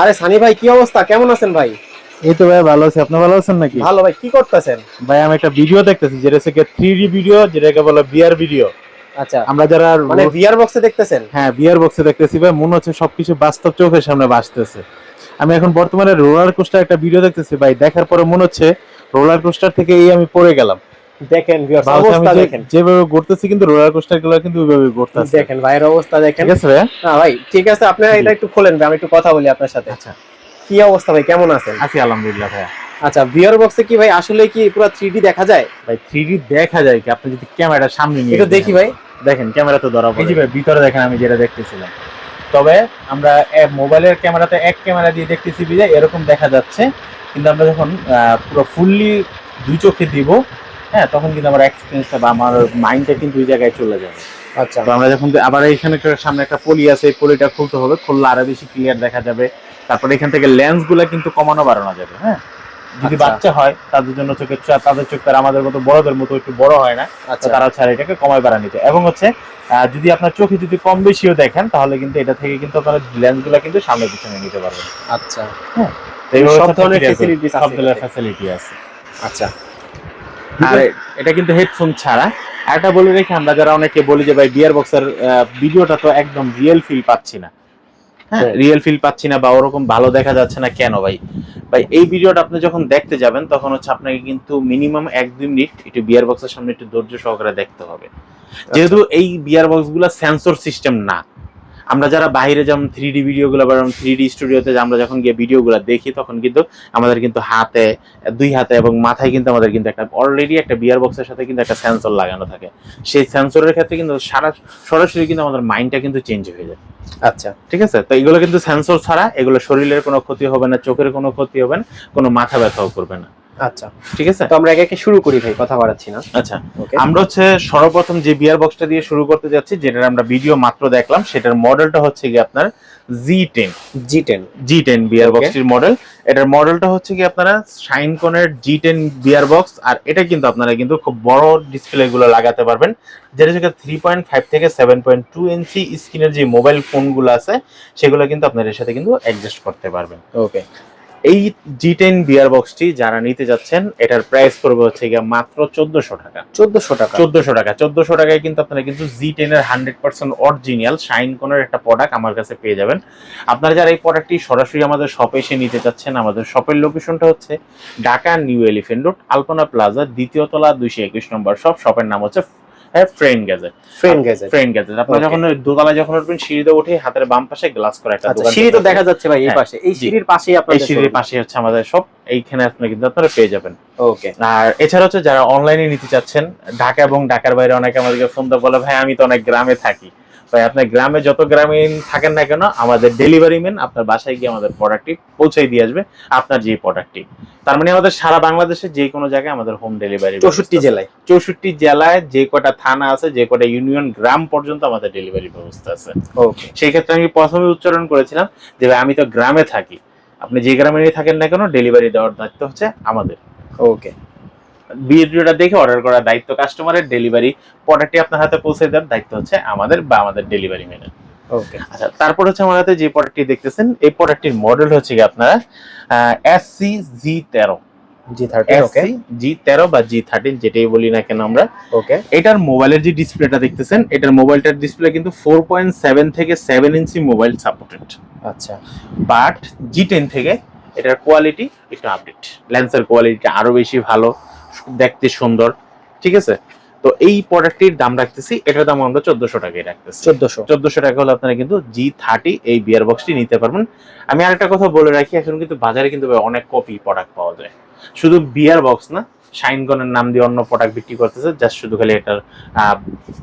আরে সানি ভাই কি অবস্থা? কেমন আছেন ভাই? এই তো ভাই ভালো আছি। আপনি ভালো আছেন নাকি? ভালো ভাই কি করতেছেন? ভাই আমি একটা ভিডিও দেখতেছি যেটা হচ্ছে থ্রি ডি ভিডিও যেটাকে বলে বিয়ার ভিডিও আচ্ছা। আমরা যারা মানে ভিআর বক্সে দেখতেছেন? হ্যাঁ বিয়ার বক্সে দেখতেছি ভাই মনে হচ্ছে সবকিছু বাস্তব চোখের সামনে ভাসতেছে। আমি এখন বর্তমানে রোলার কোস্টার একটা ভিডিও দেখতেছি ভাই দেখার পরে মনে হচ্ছে রোলার কোস্টার থেকে এই আমি পড়ে গেলাম। দেখেন অবস্থা দেখেন। যেভাবে ঘুরতেছি কিন্তু রোলার কোস্টারগুলো কিন্তু ওইভাবে ঘুরতেছে। দেখেন ভাইয়ের অবস্থা দেখেন। ঠিক আছে ভাই? না ভাই ঠিক আছে আপনারা এটা একটু খোলেন ভাই, আমি একটু কথা বলি আপনার সাথে। আচ্ছা। কি অবস্থা ভাই কেমন আছেন? আছি আলহামদুলিল্লাহ ভাই আচ্ছা ভিআর বক্সে কি ভাই আসলে কি পুরো 3D দেখা যায়? ভাই থ্রি ডি দেখা যায় কি? আপনি যদি ক্যামেরার সামনে নিয়ে একটু দেখি ভাই। দেখেন ক্যামেরা তো ধরা পড়ে। ভাই ভিতরে দেখেন আমি যেটা দেখতেছিলাম। তবে আমরা মোবাইলের ক্যামেরাতে এক ক্যামেরা দিয়ে দেখতেছি বিজয় এরকম দেখা যাচ্ছে। কিন্তু আমরা যখন আহ, পুরো ফুললি দুই চোখে দিব হ্যাঁ তখন কিন্তু আমার এক্সপিরিয়েন্সটা বা আমার মাইন্ডটা কিন্তু ওই জায়গায় চলে যাবে। আচ্ছা। তো আমরা যখন আবার এখানে সামনে একটা পলি আছে এই পলিটা খুলতে হবে খুললে আরও বেশি ক্লিয়ার দেখা যাবে। তারপরে এখান থেকে লেন্সগুলো কিন্তু কমানো বাড়ানো যাবে হ্যাঁ? যদি আচ্ছা। বাচ্চা হয় তাদের জন্য চোখের তাদের চোখ তার আমাদের মতো বড়দের মতো একটু বড় হয় না আচ্ছা। তারা হচ্ছে এটাকে কমায় বাড়া নিতে। এবং হচ্ছে যদি আপনার চোখে যদি কম বেশিও দেখেন তাহলে কিন্তু এটা থেকে কিন্তু আপনার লেন্সগুলা কিন্তু সামনে পিছনে নিতে পারবেন। আচ্ছা। এইভাবে সব ধরনের facilities সব ধরনের ফ্যাসিলিটি আছে। আচ্ছা। আর এটা কিন্তু হেডফোন ছাড়া। একটা বলে রেখে আমরা যারা অনেকে বলি যে ভাই বিয়ার বক্সের ভিডিওটা তো একদম রিয়েল ফিল পাচ্ছি না। হ্যাঁ। রিয়েল ফিল পাচ্ছি না বা ওরকম ভালো দেখা যাচ্ছে না কেন ভাই? ভাই এই ভিডিওটা আপনি যখন দেখতে যাবেন তখন হচ্ছে আপনাকে কিন্তু মিনিমাম এক দুই মিনিট একটু বিয়ার বক্সের সামনে একটু ধৈর্য সহকারে দেখতে হবে। যেহেতু এই বিয়ার বক্সগুলা সেন্সর সিস্টেম না আমরা যারা বাইরে যেমন থ্রি ডি ভিডিও গুলো বা থ্রি ডি স্টুডিওতে আমরা যখন গিয়ে ভিডিও গুলো দেখি তখন কিন্তু আমাদের কিন্তু হাতে দুই হাতে এবং মাথায় কিন্তু আমাদের কিন্তু একটা অলরেডি একটা বিয়ার বক্সের সাথে কিন্তু একটা সেন্সর লাগানো থাকে। সেই সেন্সরের ক্ষেত্রে কিন্তু সারা সরাসরি কিন্তু আমাদের মাইন্ডটা কিন্তু চেঞ্জ হয়ে যায়। আচ্ছা। ঠিক আছে? তো এগুলো কিন্তু সেন্সর ছাড়া এগুলো শরীরের কোনো ক্ষতি হবে না চোখের কোনো ক্ষতি হবে না কোনো মাথা ব্যথাও করবে না। আচ্ছা ঠিক আছে? তো আমরা একে একে শুরু করি ভাই কথা বাড়াচ্ছি না। আচ্ছা ওকে আমরা হচ্ছে সর্বপ্রথম যে বিয়ার বক্সটা দিয়ে শুরু করতে যাচ্ছি যেটার আমরা ভিডিও মাত্র দেখলাম সেটার মডেলটা হচ্ছে কি আপনার G ten G ten G ten VR বক্সটির model এটার মডেলটা হচ্ছে কি আপনারা শাইনকনের জি টেন বিয়ার বক্স আর এটা কিন্তু আপনারা কিন্তু খুব বড় ডিসপ্লে গুলো লাগাতে পারবেন যেটা হচ্ছে থ্রি পয়েন্ট ফাইভ থেকে সেভেন পয়েন্ট টু ইঞ্চি স্ক্রিনের যে মোবাইল ফোনগুলো আছে সেগুলো কিন্তু আপনার এর সাথে কিন্তু অ্যাডজাস্ট করতে পারবেন। ওকে এই জি টেন বিয়ার বক্সটি যারা নিতে যাচ্ছেন এটার প্রাইস পড়বে হচ্ছে গিয়ে মাত্র চোদ্দশো টাকা। 1400 টাকা। চোদ্দশো টাকা। চোদ্দশো টাকায় কিন্তু আপনারা কিন্তু জি টেন এর হান্ড্রেড পার্সেন্ট অরিজিনাল শাইন কোনের একটা প্রোডাক্ট আমার কাছে পেয়ে যাবেন। আপনারা যারা এই প্রোডাক্টটি সরাসরি আমাদের শপে এসে নিতে চাচ্ছেন আমাদের শপের লোকেশনটা হচ্ছে Dhaka New Elephant Road Alpana Plaza দ্বিতীয় তলা দুইশো একুশ নম্বর শপ শপের নাম হচ্ছে friend gadget frame gadget frame gadget আপনি যখন দোতলায় যখন উঠবেন সিঁড়িতে উঠে হাতের বাম পাশে গ্লাস করা একটা আচ্ছা দোকান সিঁড়ি তো দেখা যাচ্ছে ভাই এই হ্যাঁ, পাশে। এই। সিঁড়ির পাশেই এই আপনাদের সিঁড়ির পাশে হচ্ছে আমাদের সব। এইখানে আপনি কিন্তু আপনারা পেয়ে যাবেন। ওকে আর এছাড়া হচ্ছে যারা অনলাইনে নিতে চাচ্ছেন ঢাকা এবং ঢাকার বাইরে অনেকে আমাদেরকে ফোন দিয়ে বলে ভাই আমি তো অনেক গ্রামে থাকি। ভাই আপনার গ্রামে যত গ্রামে থাকেন না কেন আমাদের ডেলিভারি ম্যান আপনার বাসায় গিয়ে আমাদের প্রোডাক্টটি পৌঁছাই দিয়ে আসবে আপনার যে প্রোডাক্টটি তার মানে আমাদের সারা বাংলাদেশে যে কোনো জায়গায় আমাদের হোম ডেলিভারি 64 জেলায়। চৌষট্টি জেলায় যে কটা থানা আছে যে কটা ইউনিয়ন গ্রাম পর্যন্ত আমাদের ডেলিভারি ব্যবস্থা আছে। ওকে সেই ক্ষেত্রে আমি প্রথমে উচ্চারণ করেছিলাম যে আমি তো গ্রামে থাকি। আপনি যে গ্রামে থাকেন না কেন ডেলিভারি দেওয়ার দায়িত্ব হচ্ছে আমাদের। ওকে ভিডিওটা দেখে অর্ডার করার দায়িত্ব কাস্টমারের ডেলিভারি প্রোডাক্টটি আপনার হাতে পৌঁছে দেওয়ার দায়িত্ব হচ্ছে আমাদের বা আমাদের ডেলিভারি ম্যানের ওকে আচ্ছা তারপর হচ্ছে আমার হাতে যে প্রোডাক্টটি দেখতেছেন এই প্রোডাক্টটির মডেল হচ্ছে কি আপনারা এস সি জি তেরো বা জি থার্টিন যেটাই বলি না কেন আমরা। ওকে এটার মোবাইলের যে ডিসপ্লেটা দেখতেছেন এটার মোবাইলটার ডিসপ্লে কিন্তু ফোর পয়েন্ট সেভেন থেকে সেভেন ইঞ্চি মোবাইল সাপোর্টেড আচ্ছা। বাট জি টেন থেকে এটার কোয়ালিটি একটু আপডেট লেন্সের কোয়ালিটিটা আরও বেশি ভালো। দেখতে সুন্দর ঠিক আছে? তো এই প্রোডাক্টটির দাম রাখতেছি এটার দাম আমরা চোদ্দশো টাকায় রাখতেছি। 1400 চোদ্দশো টাকা হলে আপনারা কিন্তু জি থার্টি এই বিয়ার বক্সটি নিতে পারবেন। আমি আরেকটা কথা বলে রাখি এখন কিন্তু বাজারে কিন্তু ভাই অনেক কপি প্রোডাক্ট পাওয়া যায়। শুধু বিয়ার বক্স না শাইনগনের নাম দিয়ে অন্য প্রোডাক্ট বিক্রি করতেছে জাস্ট শুধু খালি এটার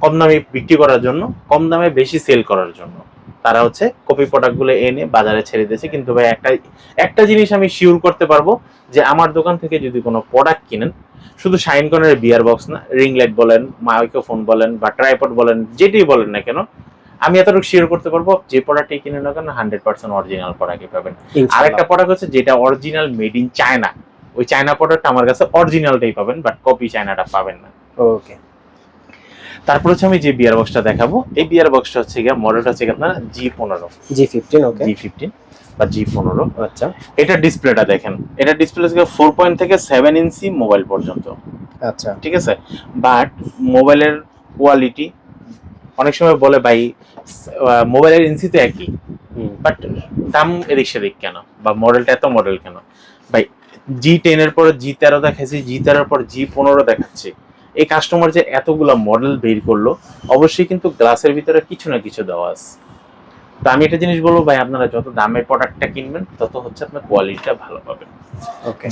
কম দামে বিক্রি করার জন্য কম দামে বেশি সেল করার জন্য। তারা হচ্ছে কপি প্রোডাক্টগুলো এনে বাজারে ছেড়ে দিয়েছে। কিন্তু ভাই একটা একটা জিনিস আমি শিওর করতে পারব যে আমার দোকান থেকে যদি কোনো প্রোডাক্ট কিনেন শুধু শাইনকনের বিয়ার বক্স না রিং লাইট বলেন মাইক্রোফোন বলেন বা ট্রাইপড বলেন যেটাই বলেন না কেন আমি এতটুকু শিওর করতে পারব যে প্রোডাক্টই কিনে না কেন হান্ড্রেড পার্সেন্ট অরিজিনাল প্রোডাক্টই পাবেন। আরেকটা প্রোডাক্ট হচ্ছে যেটা অরিজিনাল মেড ইন চায়না ওই চায়না প্রোডাক্ট আমার কাছে অরিজিনালটাই পাবেন বাট কপি চায়নাটা পাবেন না। ওকে তারপর হচ্ছে আমি যে বিয়ার বক্সটা দেখাবো এই বিয়ার বক্সটা হচ্ছে গিয়ে মডেলটা হচ্ছে আপনার জি পনেরো। জি ফিফটিন ওকে জি ফিফটিন বা জি পনেরো। আচ্ছা। এটা ডিসপ্লেটা দেখেন। এটা ডিসপ্লে থেকে ফোর পয়েন্ট থেকে সেভেন ইঞ্চি মোবাইল পর্যন্ত। আচ্ছা। ঠিক আছে? বাট মোবাইলের কোয়ালিটি অনেক সময় বলে ভাই মোবাইলের ইঞ্চি তো একই। বাট দাম এদিক সেদিক কেন? বা মডেলটা এত মডেল কেন? ভাই জি টেনের পরে জি তেরো দেখাচ্ছি জি তেরোর পর জি পনেরো দেখাচ্ছি। এই কাস্টমার যে এতগুলো মডেল বের করল অবশ্যই কিন্তু গ্লাসের ভিতরে কিছু না কিছু দেওয়া আছে। তো আমি একটা জিনিস বলব ভাই আপনারা যত দামের প্রোডাক্টটা কিনবেন তত হচ্ছে আপনার কোয়ালিটিটা ভালো পাবেন।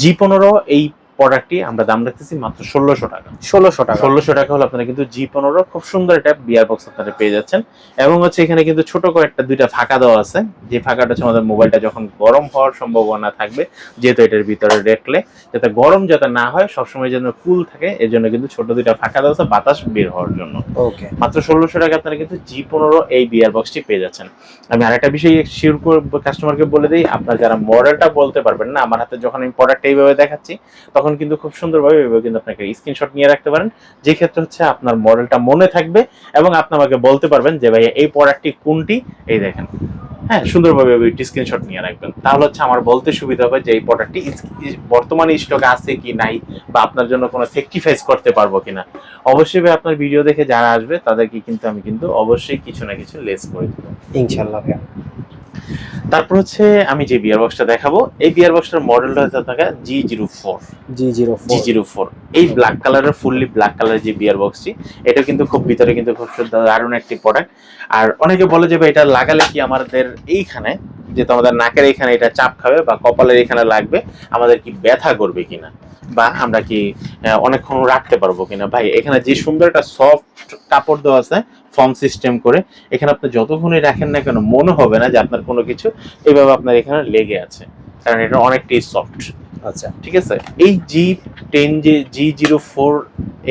জি পনেরো এই প্রোডাক্টটি আমরা দাম রাখতেছি মাত্র ষোলোশো টাকা। ষোলোশো টাকা। ষোলোশো টাকা হলে আপনারা কিন্তু জি পনেরো খুব সুন্দর একটা বিয়ার বক্স আপনারা পেয়ে যাচ্ছেন। এবং হচ্ছে এখানে কিন্তু ছোট কয়েকটা দুইটা ফাঁকা দেওয়া আছে। যে ফাঁকাটা হচ্ছে আমাদের মোবাইলটা যখন গরম হওয়ার সম্ভাবনা থাকবে যেহেতু এটার ভিতরে রাখলে যাতে গরম যাতে না হয় সবসময় যেন কুল থাকে এর জন্য কিন্তু ছোট দুইটা ফাঁকা দেওয়া আছে বাতাস বের হওয়ার জন্য। ওকে মাত্র ষোলোশো টাকা আপনারা কিন্তু জি পনেরো এই বিয়ার বক্সটি পেয়ে যাচ্ছেন। আমি আরেকটা বিষয় শিওর কাস্টমারকে বলে দিই আপনার যারা মডেলটা বলতে পারবেন না আমার হাতে যখন আমি প্রোডাক্ট এইভাবে দেখাচ্ছি তখন কিন্তু খুব সুন্দরভাবে এইভাবে কিন্তু আপনাকে স্ক্রিনশট নিয়ে রাখতে পারেন। যে ক্ষেত্রে হচ্ছে আপনার মডেলটা মনে থাকবে এবং আপনি আমাকে বলতে পারবেন যে ভাই এই প্রোডাক্টটি কোনটি? এই দেখেন। হ্যাঁ সুন্দরভাবে স্ক্রিনশট নিয়ে রাখবেন। তাহলে হচ্ছে আমার বলতে সুবিধা হবে যে, এই প্রোডাক্টটি বর্তমানে স্টকে আছে কি নাই বা আপনার জন্য কোনো সেক্টিফাইস করতে পারব কিনা? অবশ্যই ভাই, আপনার ভিডিও দেখে যারা আসবে, তাদেরকে কিন্তু আমি কিন্তু অবশ্যই কিছু না কিছু লেস করে দেবো। ইনশাল্লাহ ভাইয়া। তারপর হচ্ছে আমি যে বিয়ার বক্সটা দেখাবো এই বিয়ার বক্সটার মডেলটা হচ্ছে থাকা G zero four G zero G zero four এই ব্ল্যাক কালারের ফুললি ব্ল্যাক কালারের যে বিয়ার বক্সটি এটা কিন্তু খুব ভিতরে কিন্তু খুব সুন্দর দারুণ একটি প্রোডাক্ট আর অনেকে বলে যে এটা লাগালে কি আমাদের এইখানে যে তোমাদের নাকের এখানে এটা চাপ খাবে বা কপালের এখানে লাগবে আমাদের কি ব্যথা করবে কিনা? বা আমরা কি অনেকক্ষণ রাখতে পারব কিনা? ভাই এখানে যে সুন্দর একটা সফট কাপড় দেওয়া আছে ফর্ম সিস্টেম করে এখানে আপনি যতক্ষণই রাখেন না কেন মনে হবে না যে আপনার কোনো কিছু এইভাবে আপনার এখানে লেগে আছে। কারণ এটা অনেকটাই সফট আচ্ছা। ঠিক আছে? এই জি টেন যে জি জিরো ফোর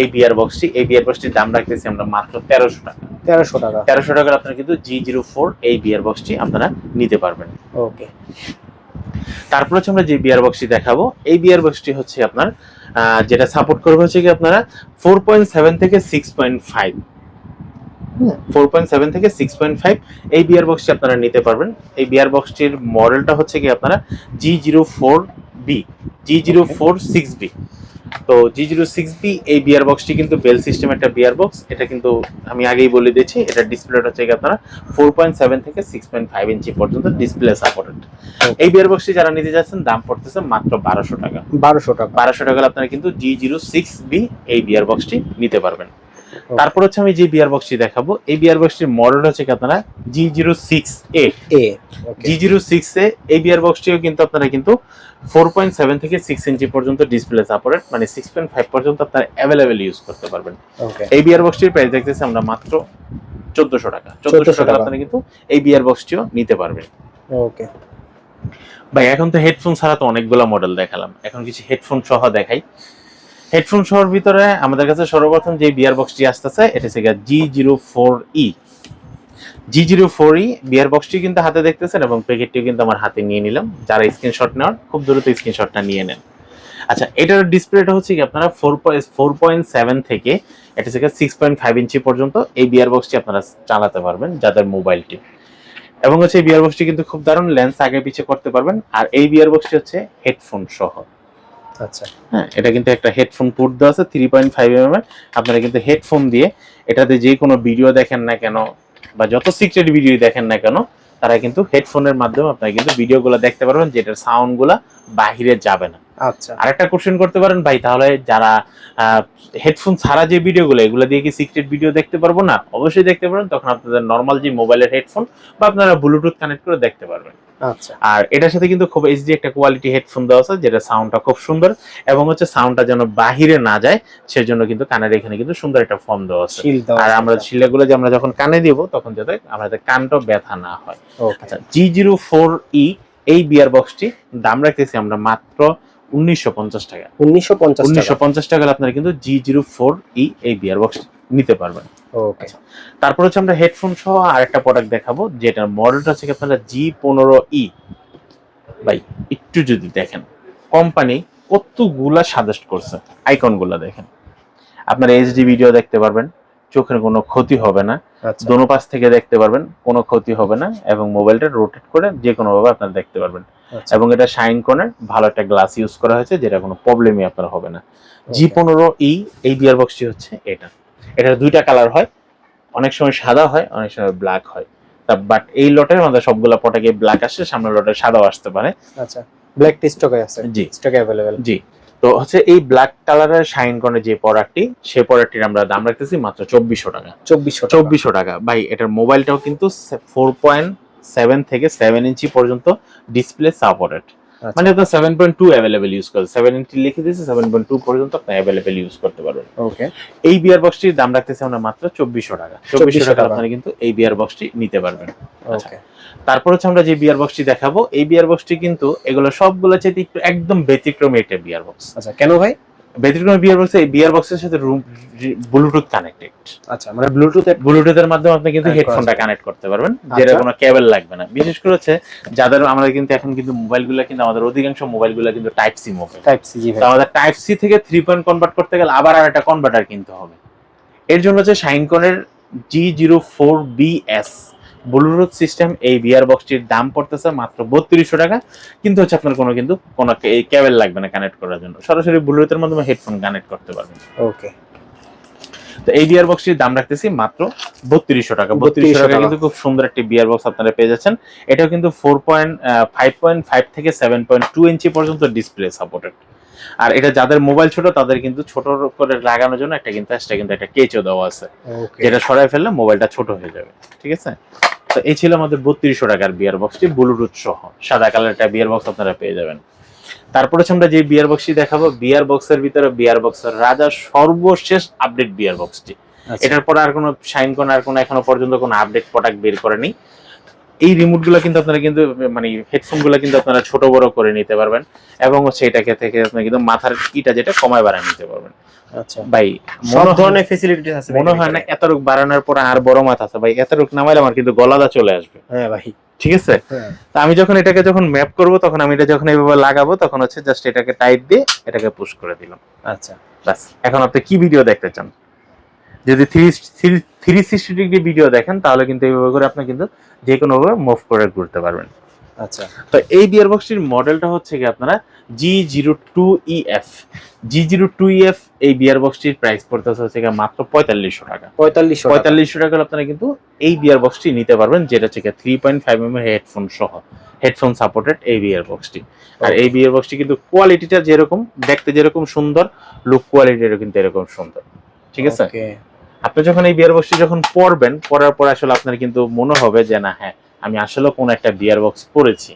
এই বিয়ার বক্সটি এই বিয়ার বক্সটির দাম রাখতেছি আমরা মাত্র তেরোশো টাকা। তেরোশো টাকা। তেরোশো টাকার আপনারা কিন্তু জি জিরো ফোর এই বিয়ার বক্সটি আপনারা নিতে পারবেন। ওকে। তারপর হচ্ছে আমরা যে বিয়ার বক্সটি দেখাবো এই বিয়ার বক্সটি হচ্ছে আপনার যেটা সাপোর্ট করবে হচ্ছে কি আপনারা ফোর পয়েন্ট সেভেন থেকে six point five four point seven থেকে সিক্স পয়েন্ট ফাইভ এই বিয়ার বক্সটি আপনারা নিতে পারবেন। এই বিয়ার বক্সটির মডেলটা হচ্ছে কি আপনারা G zero four B G zero four six B তো জি জিরো সিক্স বি এই বিয়ার বক্সটি কিন্তু বেল সিস্টেম একটা বিয়ার বক্স এটা কিন্তু আমি আগেই বলে দিয়েছি এটা ডিসপ্লেটা হচ্ছে কি আপনারা ফোর পয়েন্ট সেভেন থেকে সিক্স পয়েন্ট ফাইভ ইঞ্চি পর্যন্ত ডিসপ্লে সাপোর্টেড এই বিয়ার বক্সটি যারা নিতে যাচ্ছেন দাম পড়তেছে মাত্র বারোশো টাকা। বারোশো টাকা। বারোশো টাকা আপনারা কিন্তু জি জিরো সিক্স বি এই বিয়ার বক্সটি নিতে পারবেন। তারপর হচ্ছে আমি যে বিয়ার বক্সটি দেখাবো এই বিয়ার বক্সটির মডেল হচ্ছে কি আপনারা? G zero six A G zero six A এই বিয়ার বক্সটিও কিন্তু আপনারা কিন্তু ফোর পয়েন্ট সেভেন থেকে সিক্স ইঞ্চি পর্যন্ত ডিসপ্লে সাপোর্টেড মানে সিক্স পয়েন্ট ফাইভ পর্যন্ত আপনারা অ্যাভেলেবেল ইউজ করতে পারবেন। এই বিয়ার বক্সটির প্রাইস দেখতেছি আমরা মাত্র চোদ্দশো টাকা। চোদ্দশো 1400 টাকা টাকা। আপনারা কিন্তু এই বিয়ার বক্সটিও নিতে পারবেন। ওকে ভাই এখন তো হেডফোন ছাড়া তো অনেকগুলো মডেল দেখালাম। এখন কিছু হেডফোন সহ দেখাই। হেডফোন সহর ভিতরে আমাদের কাছে সর্বপ্রথম যে বিয়ার বক্সটি আসতেছে, এটা হচ্ছে G zero four E G zero four E VR বক্সটি কিন্তু হাতে দেখতেছেন এবং প্যাকেটটিও কিন্তু আমার হাতে নিয়ে নিলাম। যারা স্ক্রিনশট নেওয়ার, খুব দ্রুত স্ক্রিনশটটা নিয়ে নেন। আচ্ছা এটার ডিসপ্লেটা হচ্ছে কি আপনারা ফোর ফোর পয়েন্ট সেভেন থেকে, এটা থেকে সিক্স পয়েন্ট ফাইভ ইঞ্চি পর্যন্ত এই বিয়ার বক্সটি আপনারা চালাতে পারবেন যাদের মোবাইলটি এবং হচ্ছে এই বিয়ার বক্সটি কিন্তু খুব দারুণ লেন্স আগে পিছিয়ে করতে পারবেন। আর এই বিয়ার বক্সটি হচ্ছে হেডফোন সহ। আচ্ছা। হ্যাঁ এটা কিন্তু একটা হেডফোন পুট দেওয়া আছে থ্রি পয়েন্ট ফাইভ এম এর। আপনারা কিন্তু হেডফোন দিয়ে এটাতে যে কোনো ভিডিও দেখেন না কেন বা যত সিক্রেট ভিডিও দেখেন না কেন তারা কিন্তু হেডফোনের মাধ্যমে আপনারা কিন্তু ভিডিওগুলো দেখতে পারবেন যেটার সাউন্ডগুলো বাহিরে যাবে না। আচ্ছা। আরেকটা কোশ্চেন করতে পারেন ভাই তাহলে যারা হেডফোন ছাড়া যে ভিডিওগুলো এগুলো দিয়ে কি সিক্রেট ভিডিও দেখতে পারব না? অবশ্যই দেখতে পারবেন তখন আপনাদের নর্মাল যে মোবাইলের হেডফোন বা আপনারা ব্লুটুথ কানেক্ট করে দেখতে পারবেন। আর এটার সাথে কিন্তু খুব এইচডি একটা কোয়ালিটি হেডফোন দেওয়া আছে যেটা সাউন্ডটা খুব সুন্দর এবং হচ্ছে সাউন্ডটা যেন বাহিরে না যায় সেজন্য কিন্তু কানের এখানে কিন্তু সুন্দর একটা ফর্ম দেওয়া আছে। আর আমরা শিলাগুলো যে আমরা যখন কানে দিব তখন যাতে আমাদের কানটা ব্যথা না হয়। আচ্ছা জি জিরো ফোর ই এই বিয়ার বক্সটি দাম রাখতেছি আমরা মাত্র উনিশশো পঞ্চাশ টাকা। উনিশশো পঞ্চাশ উনিশশো টাকা পঞ্চাশ টাকা আপনারা কিন্তু জি জিরো ফোর ই এই বিয়ার বক্স নিতে পারবেন। ওকে তারপর হচ্ছে আমরা হেডফোন সহ আরেকটা প্রোডাক্ট দেখাবো যেটার মডেলটা হচ্ছে আপনারা জি পনেরো ই ভাই একটু যদি দেখেন কোম্পানি কতগুলা সাজেস্ট করছে আইকনগুলা দেখেন। আপনারা এইচডি ভিডিও দেখতে পারবেন চোখের কোনো ক্ষতি হবে না। আচ্ছা। দোনো পাশ থেকে দেখতে পারবেন কোনো ক্ষতি হবে না এবং মোবাইলটা রোটেট করে যে কোনো ভাবে আপনারা দেখতে পারবেন। আচ্ছা। এবং এটা শাইন কনের ভালো একটা গ্লাস ইউজ করা হয়েছে যেটা কোনো প্রবলেমই আপনার হবে না। জি পনেরো ই এই বিয়ার বক্সটি হচ্ছে এটা। এটার দুইটা কালার হয়। অনেক সময় সাদা হয় অনেক সময় ব্ল্যাক হয়। তা বাট এই লটের মধ্যে সবগুলো পটাকে ব্ল্যাক আসে সামনের লটে সাদাও আসতে পারে। আচ্ছা। ব্ল্যাক টি স্টকে আছে। জি। স্টকে অ্যাভেলেবেল জি। তো হচ্ছে এই ব্ল্যাক কালারের শাইন কনের যে প্রোডাক্টটি সেই প্রোডাক্টটির আমরা দাম রাখতেছি মাত্র চব্বিশশো টাকা। চব্বিশশো চব্বিশশো টাকা। ভাই এটার মোবাইলটাও কিন্তু ফোর পয়েন্ট সেভেন থেকে সেভেন ইঞ্চি পর্যন্ত ডিসপ্লে সাপোর্টেড আচ্ছা। মানে আপনার seven point two available use করতে সেভেন ইঞ্চি লিখে দিয়েছে সেভেন পয়েন্ট টু পর্যন্ত আপনি অ্যাভেলেবেল ইউজ করতে পারবেন। ওকে এই বিয়ার বক্সটির দাম রাখতেছে আমরা মাত্র চব্বিশশো টাকা। চব্বিশশো 2400 টাকা। আপনারা কিন্তু এই বিয়ার বক্সটি নিতে পারবেন। আচ্ছা। ওকে তারপর হচ্ছে আমরা যে বিয়ার বক্সটি দেখাবো এই বিয়ার বক্সটি কিন্তু এগুলো সবগুলো চাইতে একটু একদম ব্যতিক্রমী একটা বিয়ার বক্স আচ্ছা কেন ভাই? ব্যতিক্রমী বিয়ার বক্স এই বিয়ার বক্সের সাথে ব্লুটুথ কানেক্টেড আচ্ছা মানে ব্লুটুথ ব্লুটুথের মাধ্যমে আপনি কিন্তু হেডফোনটা কানেক্ট করতে পারবেন যেটা আচ্ছা। কোনো কেবল লাগবে না। বিশেষ করে হচ্ছে যাদের আমরা কিন্তু এখন কিন্তু মোবাইলগুলো কিন্তু আমাদের অধিকাংশ মোবাইলগুলো কিন্তু type C mobile type C তো আমাদের টাইপ সি থেকে থ্রি পয়েন্ট কনভার্ট করতে গেলে আবার আর একটা কনভার্টার কিনতে হবে। এর জন্য হচ্ছে শাইনকনের G zero four B S Bluetooth system এই বিয়ার বক্সটির দাম পড়তেছে মাত্র বত্রিশশো টাকা। কিন্তু হচ্ছে আপনার কোনো কিন্তু কোনো এই কেবল লাগবে না কানেক্ট করার জন্য। সরাসরি ব্লুটুথের মাধ্যমে হেডফোন কানেক্ট করতে পারবেন। ওকে তো এই বিয়ার বক্সটির দাম রাখতেছি মাত্র বত্রিশশো টাকা। বত্রিশশো টাকা। কিন্তু খুব সুন্দর একটি বিয়ার বক্স আপনারা পেয়ে যাচ্ছেন। এটাও কিন্তু four point five point five থেকে সেভেন পয়েন্ট টু ইঞ্চি পর্যন্ত ডিসপ্লে সাপোর্টেড আর এটা যাদের মোবাইল ছোট তাদের কিন্তু ছোট করে লাগানোর জন্য একটা কিন্তু এক্সট্রা কিন্তু একটা কেচও দেওয়া আছে। যেটা সরাই ফেললে মোবাইলটা ছোট হয়ে যাবে। ঠিক আছে? তো এই ছিল আমাদের বত্রিশশো টাকার বিয়ার বক্সটি ব্লুটুথ সহ। সাদা কালার একটা বিয়ার বক্স আপনারা পেয়ে যাবেন। তারপরে আমরা যে বিয়ার বক্সটি দেখাবো বিয়ার বক্সের ভিতরে বিয়ার বক্সের রাজা সর্বশেষ আপডেট বিয়ার বক্সটি এটার পর আর কোনো সাইন কোন আর কোনো এখনও পর্যন্ত কোনো আপডেট প্রোডাক্ট বের করেনি। এই রিমোটগুলো কিন্তু আপনারা কিন্তু মানে হেডফোনগুলো কিন্তু আপনারা ছোট বড় করে নিতে পারবেন। এবং হচ্ছে এটাকে থেকে আপনারা কিন্তু মাথার ইটা যেটা কমায় বাড়ায় নিতে পারবেন। আচ্ছা। ভাই সব ধরনের ফেসিলিটি আছে মনে হয় না বাড়ানোর পর আর বড় মাথা আছে। ভাই নামাইলে আমার কিন্তু গলাদা চলে আসবে। হ্যাঁ ভাই। ঠিক আছে? হ্যাঁ। তা আমি যখন এটাকে যখন ম্যাপ করব তখন আমি এটা যখন এইভাবে লাগাবো তখন হচ্ছে জাস্ট এটাকে টাইট দিয়ে এটাকে পুশ করে দিলাম। আচ্ছা। এখন আপনি কি ভিডিও দেখতে চান? যদি three three sixty degree video দেখেন তাহলে কিন্তু এইভাবে করে আপনি কিন্তু যে কোনো ভাবে মুভ করে ঘুরতে পারবেন। আচ্ছা। তো এই বিয়ার বক্সটির মডেলটা হচ্ছে কি আপনারা? G zero two E F G zero two EF এই বিয়ার বক্সটির প্রাইস পড়তেছে হচ্ছে মাত্র পঁয়তাল্লিশশো টাকা। পঁয়তাল্লিশশো পঁয়তাল্লিশশো টাকা আপনারা কিন্তু এই বিয়ার বক্সটি নিতে পারবেন যেটা হচ্ছে three point five M headphone সহ হেডফোন সাপোর্টেড এই বিয়ার বক্সটি আর এই বিয়ার বক্সটি কিন্তু কোয়ালিটিটা যেরকম দেখতে যেরকম সুন্দর লুক কোয়ালিটিরও কিন্তু এরকম সুন্দর। ঠিক আছে? আপনি যখন এই বিয়ার বক্সটি যখন পরবেন পরার পর আসলে আপনার কিন্তু মনে হবে যে না হ্যাঁ আমি আসলে কোন একটা বিয়ার বক্স পরেছি।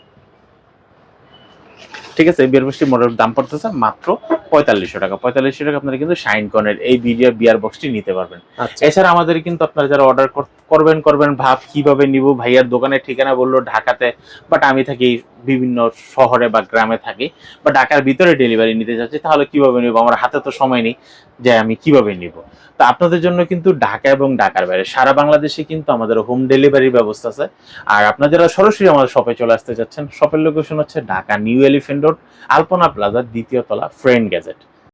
ঠিক আছে বিয়ার বক্সটি মডেল দাম পড়তেছে মাত্র পঁয়তাল্লিশশো টাকা। পঁয়তাল্লিশশো টাকা আপনারা কিন্তু শাইন কনের এই বিয়ার বক্সটি নিতে পারবেন। আচ্ছা। এছাড়া আমাদের কিন্তু আপনারা যারা অর্ডার করবেন করবেন, ভাব কীভাবে নিব? ভাইয়ার দোকানের ঠিকানা বলল ঢাকাতে বাট আমি থাকি বিভিন্ন শহরে বা গ্রামে থাকি বা ঢাকার ভিতরে ডেলিভারি নিতে যাচ্ছি তাহলে কীভাবে নিব? আমার হাতে তো সময় নেই যে আমি কীভাবে নিব। তা আপনাদের জন্য কিন্তু ঢাকা এবং ঢাকার বাইরে, সারা বাংলাদেশে কিন্তু আমাদের হোম ডেলিভারির ব্যবস্থা আছে, আর আপনারা যারা সরাসরি আমাদের শপে চলে আসতে যাচ্ছেন শপের লোকেশন হচ্ছে Dhaka New Elephant Road Alpana প্লাজার দ্বিতীয় তলা ফ্রেন্ড গ্যাজেট